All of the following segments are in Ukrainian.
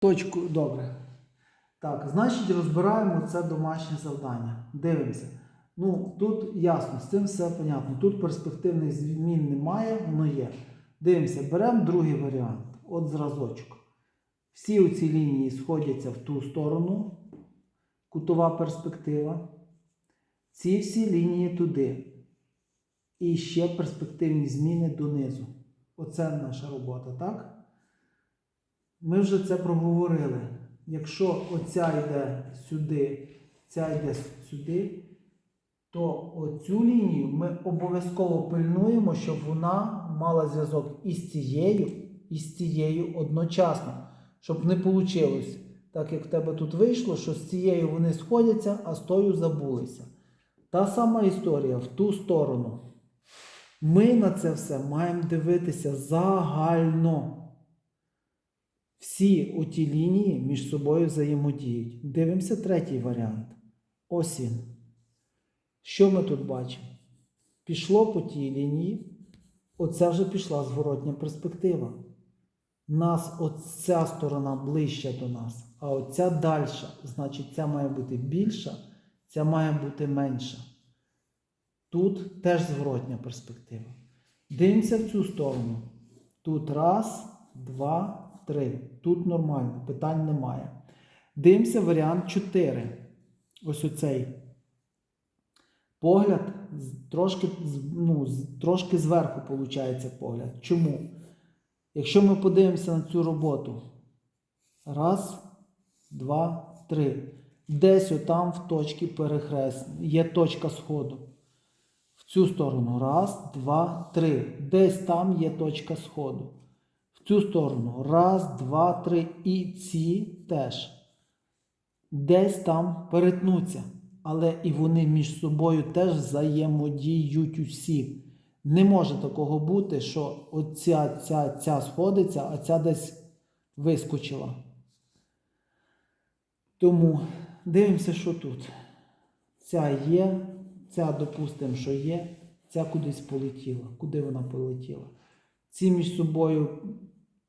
Точку, добре. Так, значить, розбираємо це домашнє завдання. Дивимося. Ну, тут ясно, з цим все понятно. Тут перспективних змін немає, воно є. Дивимося, беремо другий варіант. От зразочок. Всі оці лінії сходяться в ту сторону, кутова перспектива. Ці всі лінії туди. І ще перспективні зміни донизу. Оце наша робота, так? Ми вже це проговорили. Якщо оця йде сюди, ця йде сюди, то оцю лінію ми обов'язково пильнуємо, щоб вона мала зв'язок із цією, і з цією одночасно. Щоб не вийшло, так як в тебе тут вийшло, що з цією вони сходяться, а з тою забулися. Та сама історія в ту сторону. Ми на це все маємо дивитися загально. Всі оті лінії між собою взаємодіють. Дивимося третій варіант. Ось він. Що ми тут бачимо? Пішло по тій лінії, оце вже пішла зворотня перспектива. Нас оця сторона ближча до нас, а оця дальша. Значить, ця має бути більша, ця має бути менша. Тут теж зворотня перспектива. Дивимося в цю сторону. Тут раз, два, три. Тут нормально, питань немає. Дивимося варіант 4. Ось оцей. Погляд трошки, ну, трошки зверху виходить погляд. Чому? Якщо ми подивимося на цю роботу. Раз, два, три. Десь отам в точці перехрест. Є точка сходу. В цю сторону. Раз, два, три. Десь там є точка сходу. В цю сторону. Раз, два, три. І ці теж. Десь там перетнуться. Але і вони між собою теж взаємодіють усі. Не може такого бути, що оця ця, ця сходиться, а ця десь вискочила. Тому дивимося, що тут. Ця є, ця, допустимо, що є, ця кудись полетіла. Куди вона полетіла? Ці між собою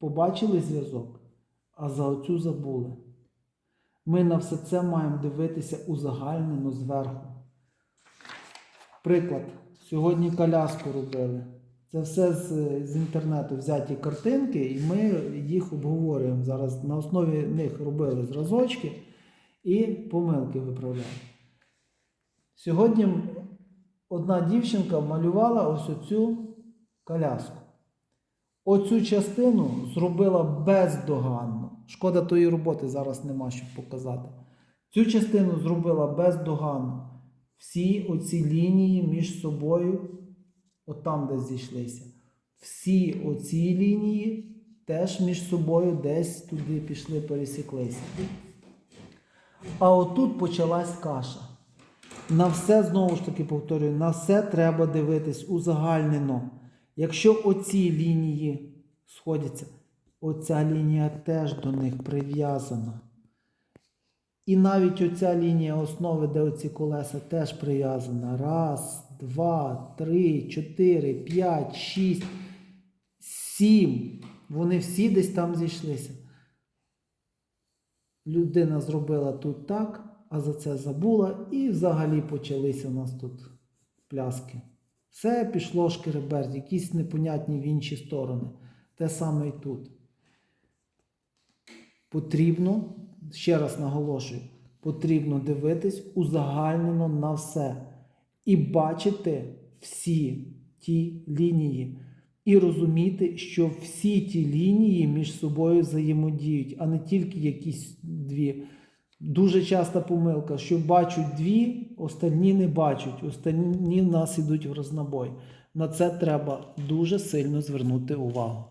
побачили зв'язок, а за оцю забули. Ми на все це маємо дивитися узагальнено зверху. Приклад. Сьогодні коляску робили. Це все з, з інтернету взяті картинки, і ми їх обговорюємо зараз. На основі них робили зразочки і помилки виправляємо. Сьогодні одна дівчинка малювала ось оцю коляску. Оцю частину зробила бездоганно. Шкода тої роботи зараз нема, щоб показати. Цю частину зробила бездоганно. Всі оці лінії між собою, от там десь зійшлися. Всі оці лінії теж між собою десь туди пішли, пересіклися. А отут почалась каша. На все, знову ж таки повторюю, на все треба дивитись узагальнено. Якщо оці лінії сходяться, оця лінія теж до них прив'язана. І навіть оця лінія основи, де оці колеса, теж прив'язана. Раз, два, три, чотири, п'ять, шість, сім. Вони всі десь там зійшлися. Людина зробила тут так, а за це забула, і взагалі почалися у нас тут пляски. Все пішло шкереберть, якісь непонятні в інші сторони. Те саме і тут. Потрібно, ще раз наголошую, потрібно дивитись узагальнено на все. І бачити всі ті лінії. І розуміти, що всі ті лінії між собою взаємодіють, а не тільки якісь дві. Дуже часто помилка, що бачать дві, останні не бачать, останні в нас ідуть в рознобой. На це треба дуже сильно звернути увагу.